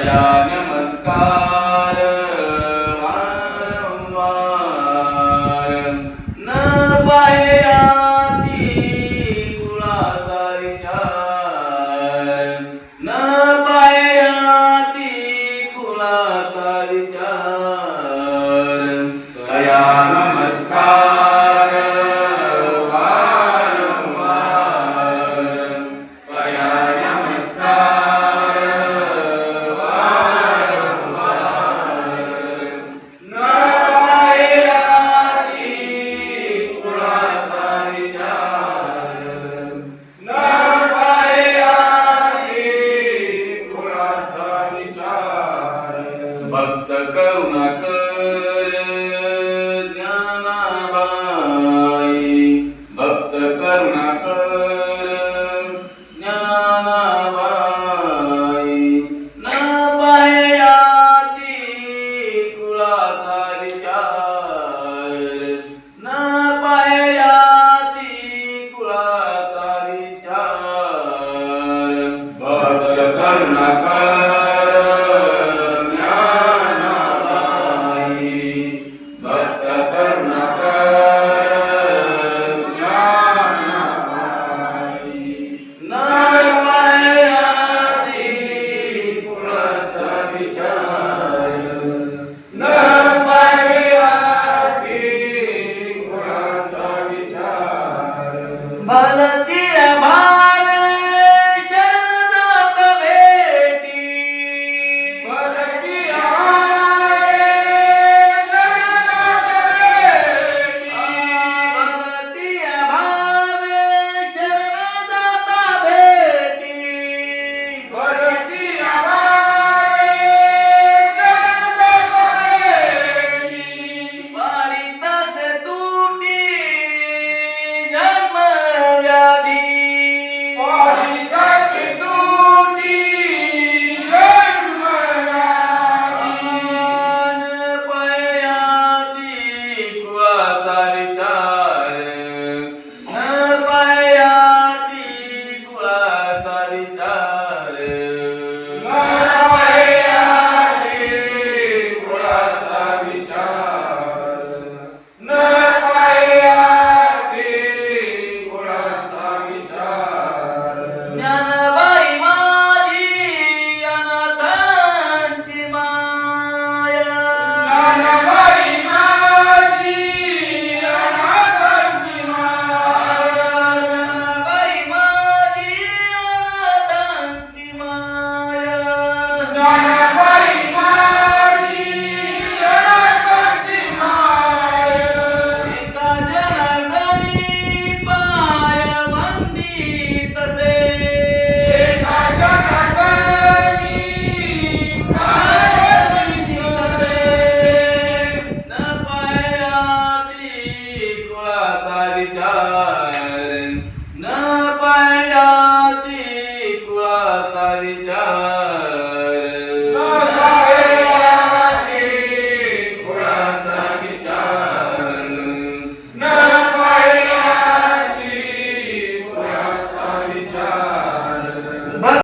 देवाया नमस्कार वारंवार. न पायाती कुळाचा विचार. न पायाती कुळाचा विचार. বদল দিয়া देवाचा विचार